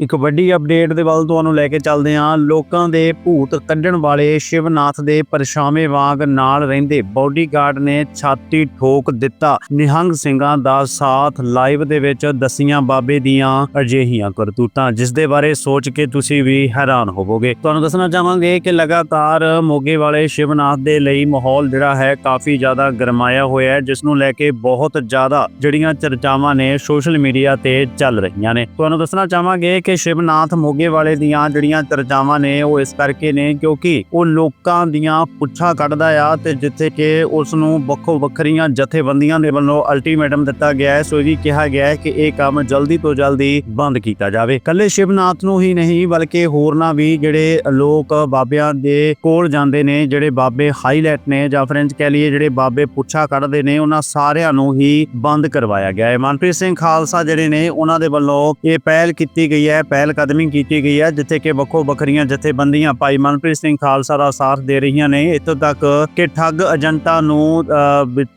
ਇੱਕ ਵੱਡੀ ਅਪਡੇਟ ਦੇ ਵੱਲ ਤੁਹਾਨੂੰ ਲੈ ਕੇ ਚੱਲਦੇ ਹਾਂ। ਲੋਕਾਂ ਦੇ ਭੂਤ ਕੱਢਣ ਵਾਲੇ ਸ਼ਿਵਨਾਥ ਦੇ ਪਰਛਾਵੇਂ ਵਾਂਗ ਨਾਲ ਰਹਿੰਦੇ ਬਾਡੀਗਾਰਡ ਨੇ ਛਾਤੀ ਠੋਕ ਦਿੱਤਾ। ਨਿਹੰਗ ਸਿੰਘਾਂ ਦਾ ਸਾਥ ਲਾਈਵ ਦੇ ਵਿੱਚ ਦਸੀਆਂ ਬਾਬੇ ਦੀਆਂ ਅਜਿਹੀਆਂ ਕਰਤੂਤਾਂ, ਜਿਸ ਦੇ ਬਾਰੇ ਸੋਚ ਕੇ ਤੁਸੀਂ ਵੀ ਹੈਰਾਨ ਹੋਵੋਗੇ। ਤੁਹਾਨੂੰ ਦੱਸਣਾ ਚਾਹਾਂਗੇ ਕਿ ਲਗਾਤਾਰ ਮੋਗੇ ਵਾਲੇ ਸ਼ਿਵਨਾਥ ਦੇ ਲਈ ਮਾਹੌਲ ਜਿਹੜਾ ਹੈ ਕਾਫੀ ਜ਼ਿਆਦਾ ਗਰਮਾਇਆ ਹੋਇਆ ਹੈ, ਜਿਸ ਨੂੰ ਲੈ ਕੇ ਬਹੁਤ ਜ਼ਿਆਦਾ ਜਿਹੜੀਆਂ ਚਰਚਾਵਾਂ ਨੇ ਸੋਸ਼ਲ ਮੀਡੀਆ ਤੇ ਚੱਲ ਰਹੀਆਂ ਨੇ। ਤੁਹਾਨੂੰ ਦੱਸਣਾ ਚਾਹਾਂਗੇ ਕਿ ਸ਼ਿਵਨਾਥ ਮੋਗੇ ਵਾਲੇ ਦੀਆਂ ਜਿਹੜੀਆਂ ਚਰਚਾਵਾਂ ਨੇ ਉਹ ਇਸ ਕਰਕੇ ਨੇ ਕਿਉਂਕਿ ਉਹ ਲੋਕਾਂ ਦੀਆਂ ਪੁੱਛਾਂ ਕੱਢਦਾ ਆ ਤੇ ਜਿੱਥੇ ਕਿ ਉਸ ਨੂੰ ਵੱਖੋ ਵੱਖਰੀਆਂ ਜਥੇਬੰਦੀਆਂ ਦੇ ਵੱਲੋਂ ਅਲਟੀਮੇਟਮ ਦਿੱਤਾ ਗਿਆ ਹੈ। ਸੋ ਇਹ ਵੀ ਕਿਹਾ ਗਿਆ ਹੈ ਕਿ ਇਹ ਕੰਮ ਜਲਦੀ ਤੋਂ ਜਲਦੀ ਬੰਦ ਕੀਤਾ ਜਾਵੇ। ਕੱਲੇ ਸ਼ਿਵਨਾਥ ਨੂੰ ਹੀ ਨਹੀਂ, ਬਲਕਿ ਹੋਰਨਾਂ ਵੀ ਜਿਹੜੇ ਲੋਕ ਬਾਬਿਆਂ ਦੇ ਕੋਲ ਜਾਂਦੇ ਨੇ, ਜਿਹੜੇ ਬਾਬੇ ਹਾਈਲਾਈਟ ਨੇ ਜਾਂ ਫਰੈਂਚ ਕਹਿ ਲਈਏ ਜਿਹੜੇ ਬਾਬੇ ਪੁੱਛਾ ਕੱਢਦੇ ਨੇ, ਉਹਨਾਂ ਸਾਰਿਆਂ ਨੂੰ ਹੀ ਬੰਦ ਕਰਵਾਇਆ ਗਿਆ ਹੈ। ਮਨਪ੍ਰੀਤ ਸਿੰਘ ਖਾਲਸਾ ਜਿਹੜੇ ਨੇ, ਉਹਨਾਂ ਦੇ ਵੱਲੋਂ ਇਹ ਪਹਿਲ ਕੀਤੀ ਗਈ ਹੈ ਪਹਿਲ ਕਦਮੀ ਕੀਤੀ ਗਈ ਹੈ, ਜਿੱਥੇ ਕਿ ਵੱਖੋ ਵੱਖਰੀਆਂ ਜਥੇਬੰਦੀਆਂ ਭਾਈ ਮਨਪ੍ਰੀਤ ਸਿੰਘ ਖਾਲਸਾ ਦਾ ਸਾਥ ਦੇ ਰਹੀਆਂ ਨੇ। ਇੱਥੋਂ ਤੱਕ ਕਿ ਠੱਗ ਏਜੰਟਾਂ ਨੂੰ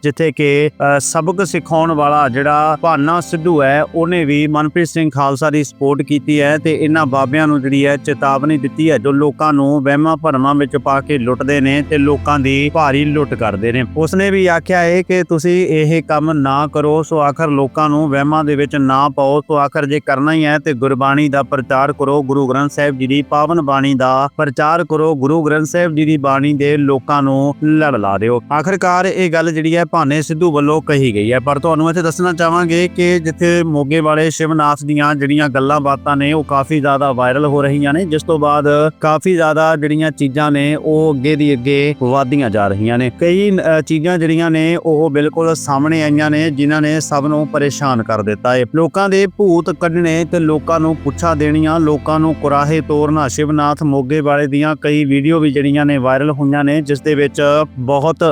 ਜਿੱਥੇ ਕਿ ਸਬਕ ਸਿਖਾਉਣ ਵਾਲਾ ਜਿਹੜਾ ਭਾਨਾ ਸਿੱਧੂ ਹੈ, ਉਹਨੇ ਵੀ ਮਨਪ੍ਰੀਤ ਸਿੰਘ ਖਾਲਸਾ ਦੀ ਸਪੋਰਟ ਕੀਤੀ ਹੈ ਤੇ ਇਹਨਾਂ ਬਾਬਿਆਂ ਨੂੰ ਜਿਹੜੀ ਹੈ ਚੇਤਾਵਨੀ ਦਿੱਤੀ ਹੈ, ਜੋ ਲੋਕਾਂ ਨੂੰ ਵਹਿਮਾਂ ਭਰਮਾਂ ਵਿੱਚ ਪਾ ਕੇ ਲੁੱਟਦੇ ਨੇ ਤੇ ਲੋਕਾਂ ਦੀ ਭਾਰੀ ਲੁੱਟ ਕਰਦੇ ਨੇ। ਉਸਨੇ ਵੀ ਆਖਿਆ ਹੈ ਕਿ ਤੁਸੀਂ ਇਹ ਕੰਮ ਨਾ ਕਰੋ, ਸੋ ਆਖਰ ਲੋਕਾਂ ਨੂੰ ਵਹਿਮਾਂ ਦੇ ਵਿੱਚ ਨਾ ਪਾਓ, ਸੋ ਆਖਰ ਜੇ ਕਰਨਾ ਹੀ ਹੈ ਤੇ ਗੁਰਬਾਣੀ ਦਾ ਪ੍ਰਚਾਰ ਕਰੋ, ਗੁਰੂ ਗ੍ਰੰਥ ਸਾਹਿਬ ਜੀ ਦੀ ਪਾਵਨ ਬਾਣੀ ਦਾ ਪ੍ਰਚਾਰ ਕਰੋ, ਗੁਰੂ ਗ੍ਰੰਥ ਸਾਹਿਬ ਜੀ ਦੀ ਬਾਣੀ ਦੇ ਲੋਕਾਂ ਨੂੰ ਲੜ ਲਾ ਦਿਓ। ਆਖਰਕਾਰ ਇਹ ਗੱਲ ਜਿਹੜੀ ਹੈ ਭਾਨੇ ਸਿੱਧੂ ਵੱਲੋਂ ਕਹੀ ਗਈ ਹੈ। ਪਰ ਤੁਹਾਨੂੰ ਇੱਥੇ ਦੱਸਣਾ ਚਾਹਾਂਗੇ ਕਿ ਜਿੱਥੇ ਮੋਗੇ ਵਾਲੇ ਸ਼ਿਵਨਾਥ ਦੀਆਂ ਜਿਹੜੀਆਂ ਗੱਲਾਂ ਬਾਤਾਂ ਨੇ, ਉਹ ਕਾਫੀ ਜ਼ਿਆਦਾ ਵਾਇਰਲ ਹੋ ਰਹੀਆਂ ਨੇ, ਜਿਸ ਤੋਂ ਬਾਅਦ ਕਾਫੀ ਜ਼ਿਆਦਾ ਜਿਹੜੀਆਂ ਚੀਜ਼ਾਂ ਨੇ, ਉਹ ਅੱਗੇ ਦੀ ਅੱਗੇ ਵਾਧੀਆਂ ਜਾ ਰਹੀਆਂ ਨੇ। ਕਈ ਚੀਜ਼ਾਂ ਜਿਹੜੀਆਂ ਨੇ, ਉਹ ਬਿਲਕੁਲ ਸਾਹਮਣੇ ਆਈਆਂ ਨੇ, ਜਿਨ੍ਹਾਂ ਨੇ ਸਭ ਨੂੰ ਪਰੇਸ਼ਾਨ ਕਰ ਦਿੱਤਾ ਹੈ। ਲੋਕਾਂ ਦੇ ਭੂਤ ਕੱਢਣੇ ਤੇ ਲੋਕਾਂ ਨੂੰ ਪੁੱਛਾ ਦੇਣੀਆਂ, ਲੋਕਾਂ ਨੂੰ ਕੁਰਾਹੇ ਤੋਰਨਾ ਸ਼ਿਵਨਾਥ ਮੋਗੇ ਵਾਲੇ ਦੀਆਂ ਕਈ ਵੀਡੀਓ ਵੀ ਜਿਹੜੀਆਂ ਨੇ ਵਾਇਰਲ ਹੋਈਆਂ ਨੇ, ਜਿਸ ਦੇ ਵਿੱਚ ਬਹੁਤ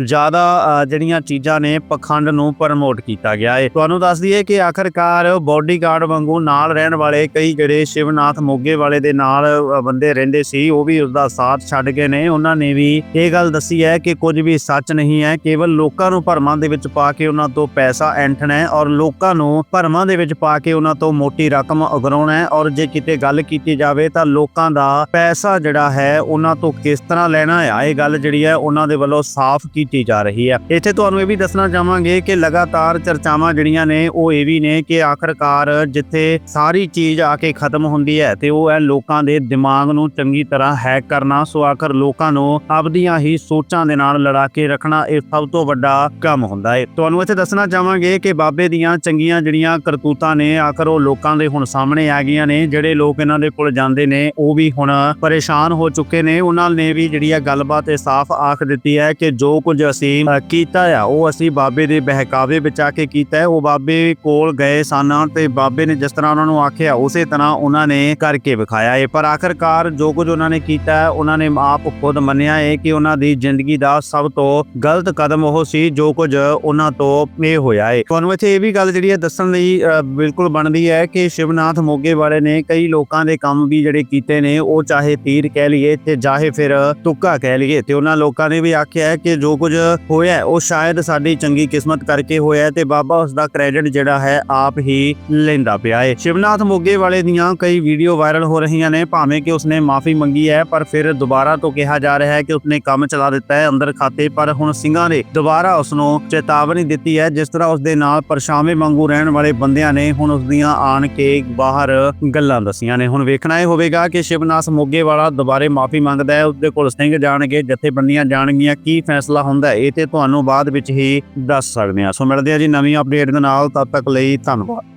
ਜ਼ਿਆਦਾ ਜਿਹੜੀਆਂ ਚੀਜ਼ਾਂ ਨੇ ਪਖੰਡ ਨੂੰ ਪ੍ਰਮੋਟ ਕੀਤਾ ਗਿਆ ਹੈ। ਤੁਹਾਨੂੰ ਦੱਸ ਦਈਏ ਕਿ ਆਖਰਕਾਰ ਬਾਡੀਗਾਰਡ ਵਾਂਗੂ ਨਾਲ ਰਹਿਣ ਵਾਲੇ ਕਈ ਜਿਹੜੇ ਸ਼ਿਵਨਾਥ ਮੋਗੇ ਵਾਲੇ ਦੇ ਨਾਲ ਬੰਦੇ ਰਹਿੰਦੇ ਸੀ, ਉਹ ਵੀ ਉਸ ਦਾ ਸਾਥ ਛੱਡ ਗਏ ਨੇ। ਉਹਨਾਂ ਨੇ ਵੀ ਇਹ ਗੱਲ ਦੱਸੀ ਹੈ ਕਿ ਕੁਝ ਵੀ ਸੱਚ ਨਹੀਂ ਹੈ, ਕੇਵਲ ਲੋਕਾਂ ਨੂੰ ਭਰਮਾਂ ਦੇ ਵਿੱਚ ਪਾ ਕੇ ਉਹਨਾਂ ਤੋਂ ਪੈਸਾ ਐਂਠਣਾ ਹੈ ਔਰ ਲੋਕਾਂ ਨੂੰ ਭਰਮਾਂ ਦੇ ਵਿੱਚ ਪਾ ਕੇ ਉਹਨਾਂ ਤੋਂ ਮੋਟੀ ਰਕਮ ਉਗਰਾਉਣਾ ਹੈ ਔਰ ਜੇ ਕਿਤੇ ਗੱਲ ਕੀਤੀ ਜਾਵੇ ਤਾਂ ਲੋਕਾਂ ਦਾ ਪੈਸਾ ਜਿਹੜਾ ਹੈ ਉਹਨਾਂ ਤੋਂ ਕਿਸ ਤਰ੍ਹਾਂ ਲੈਣਾ ਹੈ? ਇਹ ਗੱਲ ਜਿਹੜੀ ਹੈ ਉਹਨਾਂ ਦੇ ਵੱਲੋਂ ਸਾਫ਼ ਕੀਤੀ ਜਾ ਰਹੀ ਹੈ। ਇੱਥੇ ਤੁਹਾਨੂੰ ਇਹ ਵੀ ਦੱਸਣਾ ਚਾਹਾਂਗੇ ਕਿ ਲਗਾਤਾਰ ਚਰਚਾਵਾਂ ਜਿਹੜੀਆਂ ਨੇ ਉਹ ਇਹ ਵੀ ਨੇ ਕਿ ਆਖਰਕਾਰ ਜਿੱਥੇ ਸਾਰੀ ਚੀਜ਼ ਆ ਕੇ ਖਤਮ ਹੁੰਦੀ ਹੈ ਤੇ ਉਹ ਹੈ ਲੋਕਾਂ ਦੇ ਦਿਮਾਗ ਨੂੰ ਚੰਗੀ ਤਰ੍ਹਾਂ ਹੈਕ ਕਰਨਾ। ਸੋ ਆਖਰ ਲੋਕਾਂ ਨੂੰ ਆਪਦੀਆਂ ਹੀ ਸੋਚਾਂ ਦੇ ਨਾਲ ਲੜਾ ਕੇ ਰੱਖਣਾ ਇਹ ਸਭ ਤੋਂ ਵੱਡਾ ਕੰਮ ਹੁੰਦਾ ਹੈ। ਤੁਹਾਨੂੰ ਇੱਥੇ ਦੱਸਣਾ ਚਾਹਾਂਗੇ ਕਿ ਬਾਬੇ ਦੀਆਂ ਚੰਗੀਆਂ ਜਿਹੜੀਆਂ ਕਰਤੂਤਾਂ ਨੇ ਆਖਰ ਉਹ ਲੋਕਾਂ ਦੇ ਹੁਣ ਸਾਹਮਣੇ ਆ ਗਈਆਂ ਨੇ, ਜਿਹੜੇ ਲੋਕ ਇਹਨਾਂ ਦੇ ਕੋਲ ਜਾਂਦੇ ਨੇ, ਉਹ ਵੀ ਹੁਣ ਪਰੇਸ਼ਾਨ ਹੋ ਚੁੱਕੇ ਨੇ। ਉਹਨਾਂ ਨੇ ਵੀ ਜਿਹੜੀ ਆ ਗੱਲਬਾਤ ਇਹ ਸਾਫ਼ ਆਖ ਦਿੱਤੀ ਹੈ ਕਿ ਜੋ ਕੁਝ ਅਸੀਂ ਕੀਤਾ ਆ, ਉਹ ਅਸੀਂ ਬਾਬੇ ਦੇ ਬਹਿਕਾਵੇ ਵਿੱਚ ਆ ਕੇ ਕੀਤਾ ਹੈ। ਉਹ ਬਾਬੇ ਕੋਲ ਗਏ ਸਨ ਤੇ ਬਾਬੇ ਨੇ ਜਿਸ ਤਰ੍ਹਾਂ ਉਹਨਾਂ ਨੂੰ ਆਖਿਆ, ਉਸੇ ਤਰ੍ਹਾਂ ਉਹਨਾਂ ਨੇ ਕਰਕੇ ਵਿਖਾਇਆ ਹੈ ਪਰ ਆਖਰਕਾਰ ਜੋ ਕੁਝ ਉਹਨਾਂ ਨੇ ਕੀਤਾ, ਉਹਨਾਂ ਨੇ ਆਪ ਖੁਦ ਮੰਨਿਆ ਹੈ ਕਿ ਉਹਨਾਂ ਦੀ ਜ਼ਿੰਦਗੀ ਦਾ ਸਭ ਤੋਂ ਗਲਤ ਕਦਮ ਉਹ ਸੀ, ਜੋ ਕੁਝ ਉਹਨਾਂ ਤੋਂ ਇਹ ਹੋਇਆ ਹੈ ਤੁਹਾਨੂੰ ਇੱਥੇ ਇਹ ਵੀ ਗੱਲ ਜਿਹੜੀ ਹੈ ਦੱਸਣ ਲਈ ਬਿਲਕੁਲ ਬਣਦੀ ਹੈ ਕਿ ਸ਼ਿਵਨਾਥ ਮੋਗੇ ਵਾਲੇ ਨੇ ਕਈ ਲੋਕਾਂ ਦੇ ਕੰਮ ਵੀ ਜਿਹੜੇ ਕੀਤੇ ਨੇ, ਉਹ ਚਾਹੇ ਤੀਰ ਕਹਿ ਲਈਏ ਤੇ ਚਾਹੇ ਫਿਰ ਤੁੱਕਾ ਕਹਿ ਲਈਏ ਤੇ ਉਹਨਾਂ ਲੋਕਾਂ ਨੇ ਵੀ ਆਖਿਆ ਹੈ ਕਿ ਜੋ ਕੁਝ ਹੋਇਆ ਉਹ ਸ਼ਾਇਦ ਸਾਡੀ ਚੰਗੀ ਕਿਸਮਤ ਕਰਕੇ ਹੋਇਆ ਤੇ ਬਾਬਾ ਉਸ ਦਾ ਕ੍ਰੈਡਿਟ ਜਿਹੜਾ ਹੈ, ਆਪ ਹੀ ਲੈਂਦਾ ਪਿਆ ਹੈ। ਸ਼ਿਵਨਾਥ ਮੋਗੇ ਵਾਲੇ ਦੀਆਂ ਕਈ ਵੀਡੀਓ ਵਾਇਰਲ ਹੋ ਰਹੀਆਂ ਨੇ, ਭਾਵੇਂ ਕਿ ਉਸਨੇ ਮਾਫੀ ਮੰਗੀ ਹੈ, ਪਰ ਫਿਰ ਦੁਬਾਰਾ ਤੋਂ ਕਿਹਾ ਜਾ ਰਿਹਾ ਹੈ ਕਿ ਉਸਨੇ ਕੰਮ ਚਲਾ ਦਿੱਤਾ ਹੈ ਅੰਦਰ ਖਾਤੇ, ਪਰ ਹੁਣ ਸਿੰਘਾਂ ਨੇ ਦੁਬਾਰਾ ਉਸ ਨੂੰ ਚੇਤਾਵਨੀ ਦਿੱਤੀ ਹੈ, ਜਿਸ ਤਰ੍ਹਾਂ ਉਸ ਦੇ ਨਾਲ ਪਰਛਾਵੇਂ ਵਾਂਗੂ ਰਹਿਣ ਵਾਲੇ ਬੰਦਿਆਂ ਨੇ ਹੁਣ ਉਸ ਦੀਆਂ ਆਣ ਕੇ ਬਾਹਰ ਗੱਲਾਂ ਦਸੀਆਂ ਨੇ। ਹੁਣ ਵੇਖਣਾ ਇਹ ਹੋਵੇਗਾ ਕਿ ਸ਼ਿਵਨਾਸ ਮੋਗੇ ਵਾਲਾ ਦੁਬਾਰੇ ਮਾਫੀ ਮੰਗਦਾ ਹੈ, ਉਸਦੇ ਕੋਲ ਸਿੰਘ ਜਾਣਗੇ, ਜਥੇਬੰਦੀਆਂ ਜਾਣਗੀਆਂ, ਕੀ ਫੈਸਲਾ ਹੁੰਦਾ ਇਹ ਤੇ ਤੁਹਾਨੂੰ ਬਾਅਦ ਵਿੱਚ ਹੀ ਦੱਸ ਸਕਦੇ ਹਾਂ। ਸੋ ਮਿਲਦੇ ਆ ਜੀ ਨਵੀਂ ਅਪਡੇਟ ਦੇ ਨਾਲ, ਤਦ ਤੱਕ ਲਈ ਧੰਨਵਾਦ।